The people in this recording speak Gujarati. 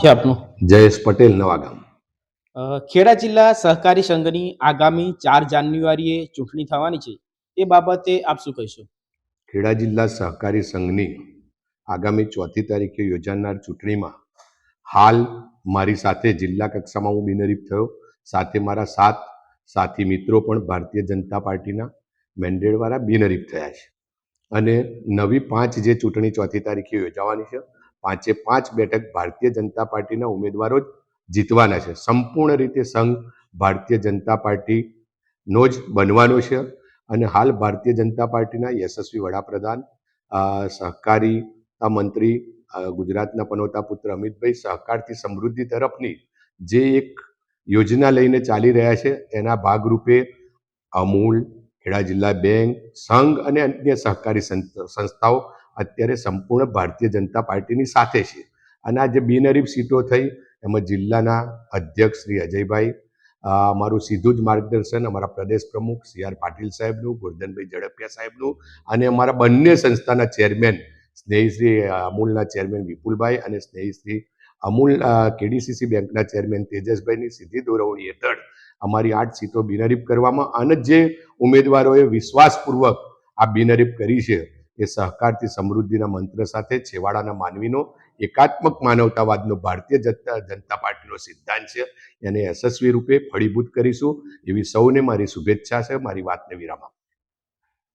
છે આપનું? જયેશ પટેલ નવાગામ ખેડા જિલ્લા સહકારી સંઘની આગામી ચાર જાન્યુઆરીએ ચૂંટણી થવાની છે. એ બાબતે આપ શું કહેશો? ખેડા જિલ્લા સહકારી સંઘની આગામી ચોથી તારીખે યોજાનાર ચૂંટણીમાં હાલ મારી સાથે જિલ્લા કક્ષામાં હું બિનહરીફ થયો. સાથે મારા સાત સાથી મિત્રો પણ ભારતીય જનતા પાર્ટીના મેન્ડેટવાળા બિનહરીફ થયા છે. અને નવી પાંચ જે ચૂંટણી ચોથી તારીખે યોજાવાની છે પાંચે પાંચ બેઠક ભારતીય જનતા પાર્ટીના ઉમેદવારો જ જીતવાના છે. સંપૂર્ણ રીતે સંઘ ભારતીય જનતા પાર્ટીનો જ બનવાનો છે અને હાલ ભારતીય જનતા પાર્ટીના યશસ્વી વડાપ્રધાન સહકારીતા મંત્રી ગુજરાતના પનોતા પુત્ર અમિતભાઈ સહકારથી સમૃદ્ધિ તરફની જે એક યોજના લઈને ચાલી રહ્યા છે તેના ભાગરૂપે અમૂલ, ખેડા જિલ્લા બેંક, સંઘ અને અન્ય સહકારી સંસ્થાઓ અત્યારે સંપૂર્ણ ભારતીય જનતા પાર્ટીની સાથે છે. અને આ જે બિનહરીફ સીટો થઈ, એમાં જિલ્લાના અધ્યક્ષ શ્રી અજયભાઈ અમારું સીધું જ માર્ગદર્શન અમારા પ્રદેશ પ્રમુખ સી આર પાટીલ સાહેબનું, ગુરધનભાઈ ઝડપિયા સાહેબનું, અને અમારા બંને સંસ્થાના ચેરમેન, સ્નેહીશ્રી અમૂલના ચેરમેન વિપુલભાઈ અને સ્નેહીશ્રી અમૂલ કેડીસીસી બેંકના ચેરમેન તેજસભાઈની સીધી દોરવણી હેઠળ અમારી આઠ સીટો બિનહરીફ કરવામાં, અને જે ઉમેદવારોએ વિશ્વાસપૂર્વક આ બિનહરીફ કરી છે એ સહકારથી સમૃદ્ધિના મંત્ર સાથે છેવાડાના માનવીનો એકાત્મક માનવતાવાદનો ભારતીય જનતા જનતા પાર્ટીનો સિદ્ધાંત છે. એને યશસ્વી રૂપે ફળીભૂત કરીશું. એવી સૌને મારી શુભેચ્છા છે. મારી વાતને વિરામ